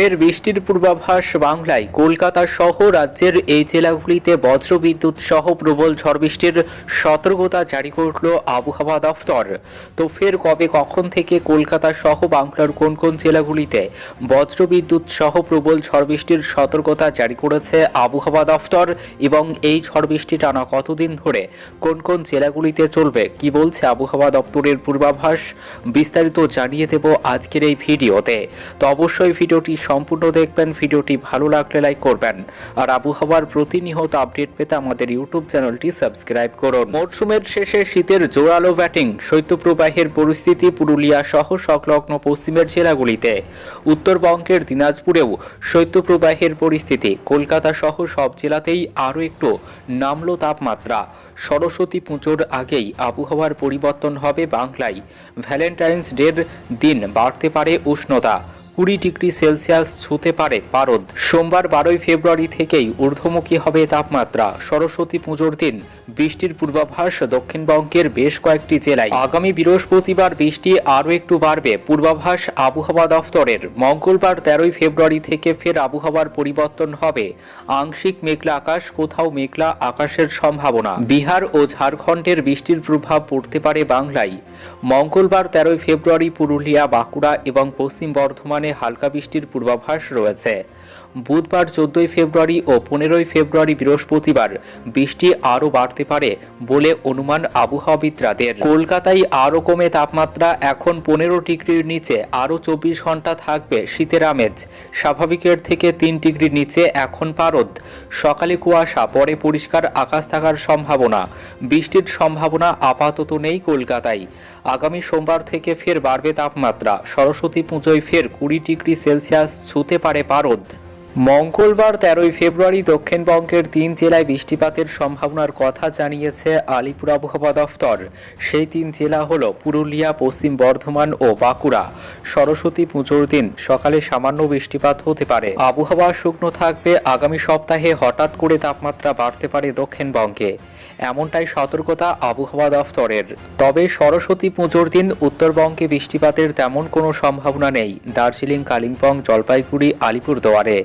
ফের বৃষ্টির পূর্বাভাস বাংলায়। কলকাতা সহ রাজ্যের এই জেলাগুলিতে বজ্রবিদ্যুৎ সহ প্রবল ঝড় বৃষ্টির সতর্কতা জারি করল আবহাওয়া দফতর। তো ফের কবে, কখন থেকে কলকাতা সহ বাংলার কোন কোন জেলাগুলিতে বজ্রবিদ্যুৎ সহ প্রবল ঝড় বৃষ্টির সতর্কতা জারি করেছে আবহাওয়া দফতর এবং এই ঝড় বৃষ্টি টানা কতদিন ধরে কোন কোন জেলাগুলিতে চলবে, কি বলছে আবহাওয়া দপ্তরের পূর্বাভাস? বিস্তারিত জানিয়ে দেব আজকের এই ভিডিওতে। তো অবশ্যই ভিডিওটি সম্পূর্ণ দেখবেন, ভিডিওটি ভালো লাগলে লাইক করবেন। আর আবহাওয়ার প্রতিনিয়ত আপডেট পেতে আমাদের ইউটিউব চ্যানেলটি সাবস্ক্রাইব করুন। মরশুমের শেষে শীতের জোরালো ব্যাটিং, শৈত্যপ্রবাহের পরিস্থিতি পুরুলিয়া সহ সংলগ্ন পশ্চিমের জেলাগুলিতে। উত্তরবঙ্গের দিনাজপুরেও শৈত্যপ্রবাহের পরিস্থিতি, কলকাতা সহ সব জেলাতেই আরও একটু নামলো তাপমাত্রা। সরস্বতী পুজোর আগেই আবহাওয়ার পরিবর্তন হবে বাংলায়। ভ্যালেন্টাইন্স ডের দিন বাড়তে পারে উষ্ণতা। কুড়ি ডিগ্রি সেলসিয়াস ছুঁতে পারে পারদ। সোমবার বারোই ফেব্রুয়ারি থেকেই ঊর্ধ্বমুখী হবে তাপমাত্রা। সরস্বতী পুজোর দিন বৃষ্টির পূর্বাভাস দক্ষিণবঙ্গের বেশ কয়েকটি জেলায়। আগামী বৃহস্পতিবার বৃষ্টি আরও একটু বাড়বে। পূর্বাভাস আবহাওয়া দফতরের। মঙ্গলবার তেরোই ফেব্রুয়ারি থেকে ফের আবহাওয়ার পরিবর্তন হবে। আংশিক মেঘলা আকাশ, কোথাও মেঘলা আকাশের সম্ভাবনা। বিহার ও ঝাড়খণ্ডের বৃষ্টির প্রভাব পড়তে পারে বাংলায়। মঙ্গলবার তেরোই ফেব্রুয়ারি পুরুলিয়া, বাঁকুড়া এবং পশ্চিম বর্ধমানে হালকা বৃষ্টির পূর্বাভাস রয়েছে। বুধবার চোদ্দই ফেব্রুয়ারি ও পনেরোই ফেব্রুয়ারি বৃহস্পতিবার বৃষ্টি আরও বাড়তে পারে বলে অনুমান আবহাওয়াবিদরাদের। কলকাতায় আরও কমে তাপমাত্রা এখন পনেরো ডিগ্রির নিচে, আরও চব্বিশ ঘণ্টা থাকবে শীতের আমেজ। স্বাভাবিকের থেকে তিন ডিগ্রির নিচে এখন পারদ। সকালে কুয়াশা, পরে পরিষ্কার আকাশ থাকার সম্ভাবনা। বৃষ্টির সম্ভাবনা আপাতত নেই কলকাতায়। আগামী সোমবার থেকে ফের বাড়বে তাপমাত্রা। সরস্বতী পুজোয় ফের কুড়ি ডিগ্রি সেলসিয়াস ছুঁতে পারে পারদ। মঙ্গলবার তেরোই ফেব্রুয়ারি দক্ষিণবঙ্গের তিন জেলায় বৃষ্টিপাতের সম্ভাবনার কথা জানিয়েছে আলিপুর আবহাওয়া দফতর। সেই তিন জেলা হল পুরুলিয়া, পশ্চিম বর্ধমান ও বাঁকুড়া। সরস্বতী পুজোর দিন সকালে সামান্য বৃষ্টিপাত হতে পারে। আবহাওয়া শুকনো থাকবে। আগামী সপ্তাহে হঠাৎ করে তাপমাত্রা বাড়তে পারে দক্ষিণবঙ্গে। এমনটাই সতর্কতা আবহাওয়া দফতরের। তবে সরস্বতী পুজোর দিন উত্তরবঙ্গে বৃষ্টিপাতের তেমন কোনো সম্ভাবনা নেই। দার্জিলিং, কালিম্পং, জলপাইগুড়ি, আলিপুরদুয়ারে।